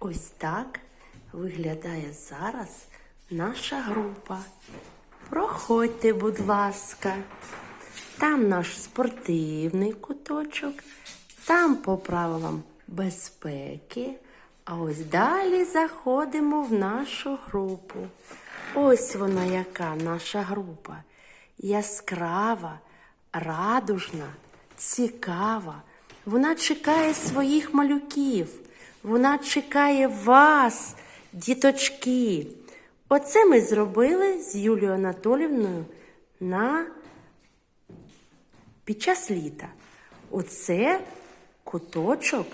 Ось так виглядає зараз наша група. Проходьте, будь ласка. Там наш спортивний куточок, там по правилам безпеки. А ось далі заходимо в нашу групу. Ось вона яка наша група. Яскрава, радужна, цікава. Вона чекає своїх малюків. Вона чекає вас, діточки. Оце ми зробили з Юлією Анатолівною на під час літа. Оце куточок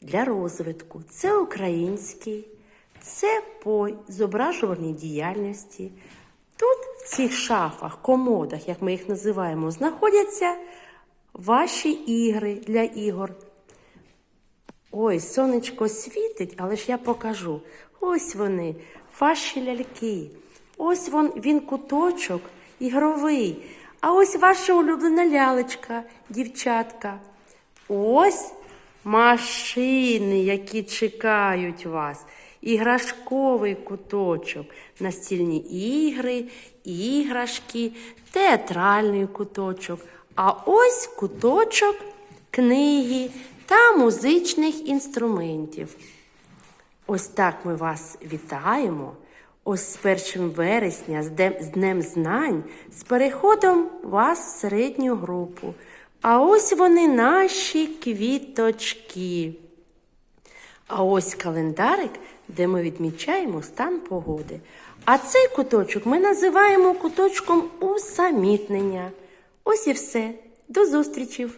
для розвитку. Це український, це по зображувальній діяльності. Тут в цих шафах, комодах, як ми їх називаємо, знаходяться ваші ігри для ігор. Ой, сонечко світить, але ж я покажу. Ось вони, ваші ляльки. Ось вон, він куточок ігровий. А ось ваша улюблена лялечка, дівчатка. Ось машини, які чекають вас. Іграшковий куточок, настільні ігри, іграшки, театральний куточок. А ось куточок книги та музичних інструментів. Ось так ми вас вітаємо. Ось з 1 вересня, з Днем, знань, з переходом вас в середню групу. А ось вони наші квіточки. А ось календарик, де ми відмічаємо стан погоди. А цей куточок ми називаємо куточком усамітнення. Ось і все. До зустрічі!